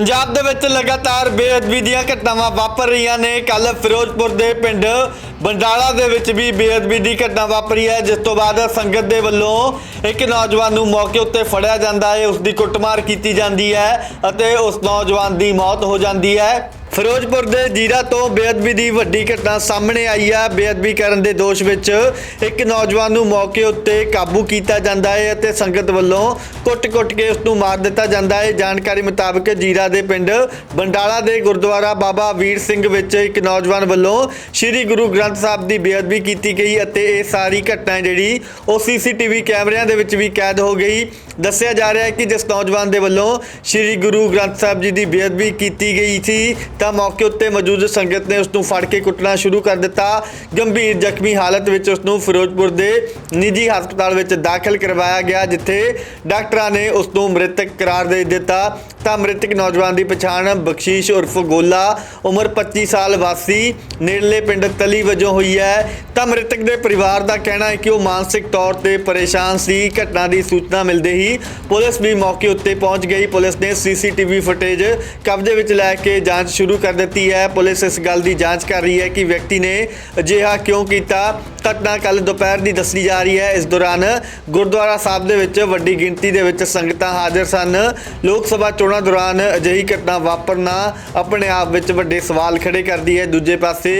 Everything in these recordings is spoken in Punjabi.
ਪੰਜਾਬ ਦੇ ਵਿੱਚ ਲਗਾਤਾਰ ਬੇਅਦਬੀ ਦੀਆਂ ਘਟਨਾਵਾਂ ਵਾਪਰ ਰਹੀਆਂ ਨੇ। ਕੱਲ ਫਿਰੋਜ਼ਪੁਰ ਦੇ ਪਿੰਡ ਬੰਡਾਲਾ ਦੇ ਵਿੱਚ ਵੀ ਬੇਅਦਬੀ ਦੀ ਘਟਨਾ ਵਾਪਰੀ ਹੈ। ਜਿਸ ਤੋਂ ਬਾਅਦ ਸੰਗਤ ਦੇ ਵੱਲੋਂ ਇੱਕ ਨੌਜਵਾਨ ਨੂੰ ਮੌਕੇ ਉੱਤੇ ਫੜਿਆ ਜਾਂਦਾ ਹੈ। ਉਸ ਦੀ ਕੁੱਟਮਾਰ ਕੀਤੀ ਜਾਂਦੀ ਹੈ ਅਤੇ ਉਸ ਨੌਜਵਾਨ ਦੀ ਮੌਤ ਹੋ ਜਾਂਦੀ ਹੈ। ਫਿਰੋਜ਼ਪੁਰ ਦੇ ਜੀਰਾ ਤੋਂ ਬੇਅਦਬੀ ਦੀ ਵੱਡੀ ਘਟਨਾ ਸਾਹਮਣੇ ਆਈ ਹੈ ਬੇਅਦਬੀ ਕਰਨ ਦੇ ਦੋਸ਼ ਵਿੱਚ ਇੱਕ ਨੌਜਵਾਨ ਨੂੰ ਮੌਕੇ ਉੱਤੇ ਕਾਬੂ ਕੀਤਾ ਜਾਂਦਾ ਹੈ ਅਤੇ ਸੰਗਤ ਵੱਲੋਂ ਕੁੱਟ-ਕੁੱਟ ਕੇ ਉਸ ਨੂੰ ਮਾਰ ਦਿੱਤਾ ਜਾਂਦਾ ਹੈ। ਜਾਣਕਾਰੀ ਮੁਤਾਬਕ ਜੀਰਾ ਦੇ ਪਿੰਡ ਬੰਡਾਲਾ ਦੇ ਗੁਰਦੁਆਰਾ ਬਾਬਾ ਵੀਰ ਸਿੰਘ ਵਿੱਚ ਇੱਕ ਨੌਜਵਾਨ ਵੱਲੋਂ ਸ੍ਰੀ ਗੁਰੂ ਗ੍ਰੰਥ ਸਾਹਿਬ ਦੀ ਬੇਅਦਬੀ ਕੀਤੀ ਗਈ ਅਤੇ ਇਹ ਸਾਰੀ ਘਟਨਾ ਜਿਹੜੀ ਉਹ ਸੀਸੀਟੀਵੀ ਕੈਮਰਿਆਂ ਦੇ ਵਿੱਚ ਵੀ ਕੈਦ ਹੋ ਗਈ। ਦੱਸਿਆ ਜਾ ਰਿਹਾ ਹੈ ਕਿ ਜਿਸ ਨੌਜਵਾਨ ਦੇ ਵੱਲੋਂ ਸ੍ਰੀ ਗੁਰੂ ਗ੍ਰੰਥ ਸਾਹਿਬ ਜੀ ਦੀ ਬੇਅਦਬੀ ਕੀਤੀ ਗਈ ਸੀ ਤਾਂ ਮੌਕੇ ਉੱਤੇ ਮੌਜੂਦ ਸੰਗਤ ਨੇ ਉਸ ਨੂੰ ਫੜ ਕੇ ਕੁੱਟਣਾ ਸ਼ੁਰੂ ਕਰ ਦਿੱਤਾ। ਗੰਭੀਰ ਜ਼ਖਮੀ ਹਾਲਤ ਵਿੱਚ ਉਸ ਨੂੰ ਫਿਰੋਜ਼ਪੁਰ ਦੇ ਨਿੱਜੀ ਹਸਪਤਾਲ ਵਿੱਚ ਦਾਖਲ ਕਰਵਾਇਆ ਗਿਆ, ਜਿੱਥੇ ਡਾਕਟਰਾਂ ਨੇ ਉਸ ਨੂੰ ਮ੍ਰਿਤਕ ਕਰਾਰ ਦੇ ਦਿੱਤਾ। ਤਾਂ ਮ੍ਰਿਤਕ ਨੌਜਵਾਨ ਦੀ ਪਛਾਣ ਬਖਸ਼ੀਸ਼ ਉਰਫ ਗੋਲਾ, ਉਮਰ 25 ਸਾਲ, ਵਾਸੀ, ਨੇੜਲੇ ਪਿੰਡ ਤਲੀ ਵਜੋਂ ਹੋਈ ਹੈ। ਤਾਂ ਮ੍ਰਿਤਕ ਦੇ ਪਰਿਵਾਰ ਦਾ ਕਹਿਣਾ ਹੈ ਕਿ ਉਹ ਮਾਨਸਿਕ ਤੌਰ ਤੇ ਪਰੇਸ਼ਾਨ ਸੀ। ਘਟਨਾ ਦੀ ਸੂਚਨਾ ਮਿਲਦੇ ਹੀ ਪੁਲਿਸ ਵੀ ਮੌਕੇ ਉੱਤੇ ਪਹੁੰਚ ਗਈ। ਪੁਲਿਸ ਨੇ ਸੀਸੀਟੀਵੀ ਫੁਟੇਜ ਕਬਜ਼ੇ ਵਿੱਚ ਲੈ ਕੇ ਜਾਂਚ ਸ਼ੁਰੂ ਕਰ ਦਿੱਤੀ ਹੈ। ਪੁਲਿਸ ਇਸ ਗੱਲ ਦੀ ਜਾਂਚ ਕਰ ਰਹੀ ਹੈ ਕਿ ਵਿਅਕਤੀ ਨੇ ਅਜਿਹਾ ਕਿਉਂ ਕੀਤਾ? ਘਟਨਾ ਕੱਲ ਦੁਪਹਿਰ ਦੀ ਦੱਸੀ ਜਾ ਰਹੀ ਹੈ। ਇਸ ਦੌਰਾਨ ਗੁਰਦੁਆਰਾ ਸਾਹਿਬ ਦੇ ਵਿੱਚ ਵੱਡੀ ਗਿਣਤੀ ਦੇ ਵਿੱਚ ਸੰਗਤਾਂ ਹਾਜ਼ਰ ਸਨ। ਲੋਕ ਸਭਾ ਚੋਣਾਂ ਦੌਰਾਨ ਅਜਿਹੀ ਘਟਨਾ ਵਾਪਰਨਾ ਆਪਣੇ ਆਪ ਵਿੱਚ ਵੱਡੇ ਸਵਾਲ ਖੜੇ ਕਰਦੀ ਹੈ। ਦੂਜੇ ਪਾਸੇ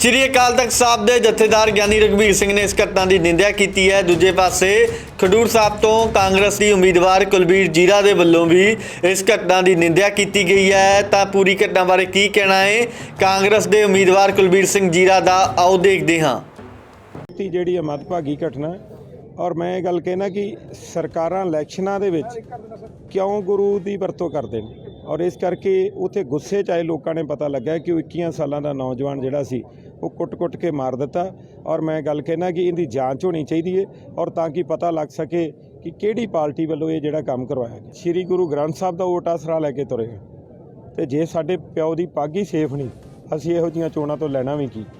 ਸ਼੍ਰੀ ਅਕਾਲ ਤਖਤ ਸਾਹਿਬ ਦੇ ਜਥੇਦਾਰ ਗਿਆਨੀ ਰਘਬੀਰ ਸਿੰਘ ਨੇ ਇਸ ਘਟਨਾ ਦੀ ਨਿੰਦਿਆ ਕੀਤੀ ਹੈ। ਦੂਜੇ ਪਾਸੇ ਖਡੂਰ ਸਾਹਿਬ ਤੋਂ ਕਾਂਗਰਸ ਦੀ ਉਮੀਦਵਾਰ ਕੁਲਬੀਰ ਜੀਰਾ ਦੇ ਵੱਲੋਂ ਵੀ ਇਸ ਘਟਨਾ ਦੀ ਨਿੰਦਿਆ ਕੀਤੀ ਗਈ ਹੈ। ਤਾਂ ਪੂਰੀ ਘਟਨਾ ਬਾਰੇ ਕੀ ਕਹਿਣਾ ਹੈ? ਕਾਂਗਰਸ ਦੇ ਉਮੀਦਵਾਰ ਕੁਲਬੀਰ ਸਿੰਘ ਜੀਰਾ ਦਾ ਆਓ ਦੇਖਦੇ ਹਾਂ। ਜਿਹੜੀ ਹੈ ਮਦਭਾਗੀ ਘਟਨਾ ਔਰ ਮੈਂ ਇਹ ਗੱਲ ਕਹਿਣਾ ਕਿ ਸਰਕਾਰਾਂ ਇਲੈਕਸ਼ਨਾਂ ਦੇ ਵਿੱਚ ਕਿਉਂ ਗੁਰੂ ਦੀ ਵਰਤੋਂ ਕਰਦੇ ਨੇ? ਔਰ ਇਸ ਕਰਕੇ ਉਥੇ ਗੁੱਸੇ 'ਚ ਆਏ ਲੋਕਾਂ ਨੇ ਪਤਾ ਲੱਗਾ ਕਿ ਉਹ 21 ਸਾਲਾਂ ਦਾ ਨੌਜਵਾਨ ਜਿਹੜਾ ਸੀ, ਉਹ ਕੁੱਟ-ਕੁੱਟ ਕੇ ਮਾਰ ਦਿੱਤਾ। ਔਰ ਮੈਂ ਗੱਲ ਕਹਿਣਾ ਕਿ ਇਹਦੀ ਜਾਂਚ ਹੋਣੀ ਚਾਹੀਦੀ ਹੈ ਔਰ ਤਾਂ ਕਿ ਪਤਾ ਲੱਗ ਸਕੇ ਕਿ ਕਿਹੜੀ ਪਾਰਟੀ ਵੱਲੋਂ ਇਹ ਜਿਹੜਾ ਕੰਮ ਕਰਵਾਇਆ ਗਿਆ। ਸ੍ਰੀ ਗੁਰੂ ਗ੍ਰੰਥ ਸਾਹਿਬ ਦਾ ਓਟ ਆਸਰਾ ਲੈ ਕੇ ਤੁਰੇ ਹਾਂ। ਤੇ ਜੇ ਸਾਡੇ ਪਿਓ ਦੀ ਪੱਗ ਹੀ ਸੇਫ ਨਹੀਂ, ਅਸੀਂ ਇਹੋ ਜੀਆਂ ਚੋਣਾਂ ਤੋਂ ਲੈਣਾ ਵੀ ਕੀ?